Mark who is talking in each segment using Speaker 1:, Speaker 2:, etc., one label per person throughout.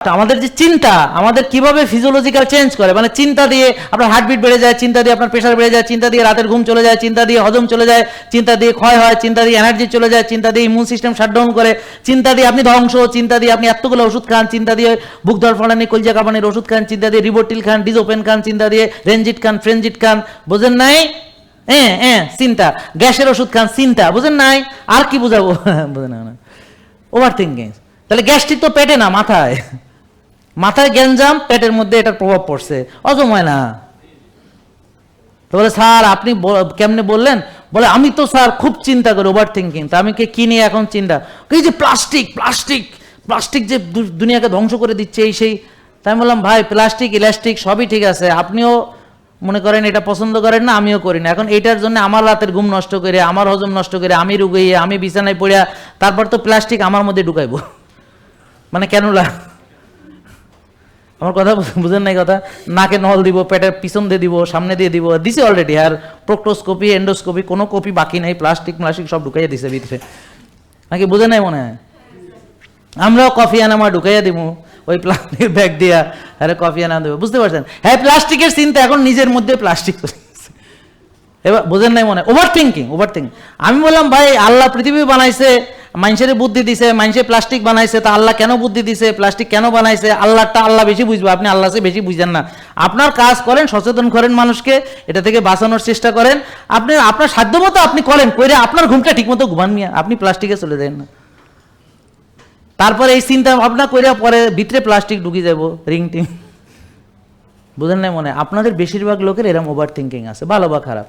Speaker 1: আমাদের যে চিন্তা আমাদের কীভাবে ফিজিওলজিক্যাল চেঞ্জ করে মানে চিন্তা দিয়ে আপনার হার্টবিট বেড়ে যায় চিন্তা দিয়ে আপনার প্রেশার বেড়ে যায় চিন্তা দিয়ে রাতের ঘুম চলে যায় চিন্তা দিয়ে হজম চলে যায় চিন্তা দিয়ে ক্ষয় হয় চিন্তা দিয়ে এনার্জি চলে যায় চিন্তা দিয়ে ইমিউন সিস্টেম শাটডাউন করে চিন্তা দিয়ে আপনি ধ্বংস চিন্তা দিয়ে আপনি এতগুলো ওষুধ খান চিন্তা দিয়ে বুক ধর ফলানি কলজা কাপানির ওষুধ খান চিন্তা দিয়ে রিবোটিল খান ডিজোপেন খান চিন্তা দিয়ে রেঞ্জিট খান ফ্রেঞ্জিট খান বোঝেন নাই হ্যাঁ হ্যাঁ চিন্তা গ্যাসের ওষুধ খান চিন্তা বুঝেন নাই আর কি বুঝাবো বুঝেন ওভার থিঙ্কিং তাহলে গ্যাস্ট্রিক তো পেটে না মাথায় মাথায় গ্যাঞ্জাম, পেটের মধ্যে এটার প্রভাব পড়ছে। অজময় না। তো বলে, স্যার, আপনি কেমনে বললেন? বলে, আমি তো, স্যার, খুব চিন্তা করি ওভার থিঙ্কিং তা আমি কে নিয়ে এখন চিন্তা? এই যে প্লাস্টিক প্লাস্টিক প্লাস্টিক যে দুনিয়াকে ধ্বংস করে দিচ্ছে, এই সেই তাই আমি বললাম, ভাই প্লাস্টিক ইলাস্টিক সবই ঠিক আছে। আপনিও মনে করেন এটা পছন্দ করেন না, আমিও করি না। এখন এটার জন্য আমার রাতের ঘুম নষ্ট করে, আমার হজম নষ্ট করে, আমি রুগিয়ে আমি বিছানায় পড়িয়া, তারপর তো প্লাস্টিক আমার মধ্যে ঢুকাইবো। মানে কেন আমার কথা বুঝ- বুঝেন নাই কথা? নাকে নল দিব, পেটের পিছন দিয়ে দিব, সামনে দিয়ে দিব, দিছে অলরেডি আর প্রোক্টোস্কোপি এন্ডোস্কোপি কোনো কপি বাকি নাই প্লাস্টিক প্লাস্টিক সব ঢুকাইয়া দিছে ভিতরে। নাকি বুঝে নাই মনে হয়? আমরাও কফি আনামা ঢুকাইয়া দিব ওই প্লাস্টিক ব্যাগ দিয়া, আরে কফি আনা দেবো বুঝতে পারছেন? হ্যাঁ প্লাস্টিকের চিন্তা এখন নিজের মধ্যে প্লাস্টিক এবার, বোঝেন নাই মনে ওভার থিঙ্কিং ওভার থিঙ্কিং আমি বললাম, ভাই, আল্লাহ পৃথিবী বানাইছে মানুষের বুদ্ধি দিছে মানুষের প্লাস্টিক বানাইছে, তা আল্লাহ কেন বুদ্ধি দিছে? প্লাস্টিক কেন বানাইছে? আল্লাহটা আল্লাহ বেশি বুঝবে, আপনি আল্লাহ বেশি বুঝেন না। আপনার কাজ করেন, সচেতন করেন মানুষকে, এটা থেকে বাঁচানোর চেষ্টা করেন। আপনি, আপনার সাধ্যমতো আপনি করেন, কইরে আপনার ঘুমটা ঠিকমতো ঘুমান মিয়া, আপনি প্লাস্টিকে চলে যান না। তারপরে এই চিন্তা ভাবনা করে পরে ভিতরে প্লাস্টিক ঢুকি যাব রিং টিং। বুঝেন না মনে? আপনাদের বেশিরভাগ লোকের এরম ওভার থিঙ্কিং আছে, ভালো বা খারাপ।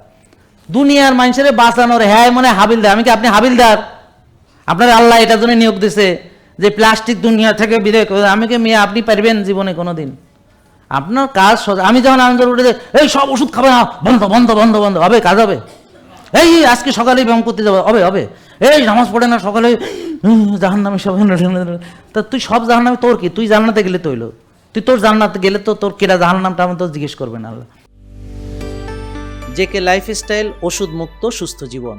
Speaker 1: দুনিয়ার মানুষের বাঁচানোর হ্যাঁ মনে হাবিলদার, আমি কি আপনি হাবিলদার? আপনার আল্লাহ এটার জন্য নিয়োগ দিছে যে প্লাস্টিক দুনিয়া থেকে বিদায় আমি কি মেয়ে, আপনি পারবেন জীবনে কোনোদিন। আপনার কাজ আমি যখন আনন্দ উঠে এই, সব ওষুধ খাবে না। বন্ধ বন্ধ বন্ধ বন্ধ। হবে, কাজ হবে। এই আজকে সকালেই ব্যায়াম করতে যাব। হবে হবে। এই, নামাজ পড়ে না সকালে। জাহান নামে সব তা তুই সব জাহান নামে তোর কি? তুই জান্নাতে গেলে তৈল তুই তোর জান্নাতে গেলে তো তোর কেরা জাহান নামটা আমি তো জিজ্ঞেস করবে না আল্লাহ। জেকে লাইফস্টাইল ওষুধ মুক্ত সুস্থ জীবন।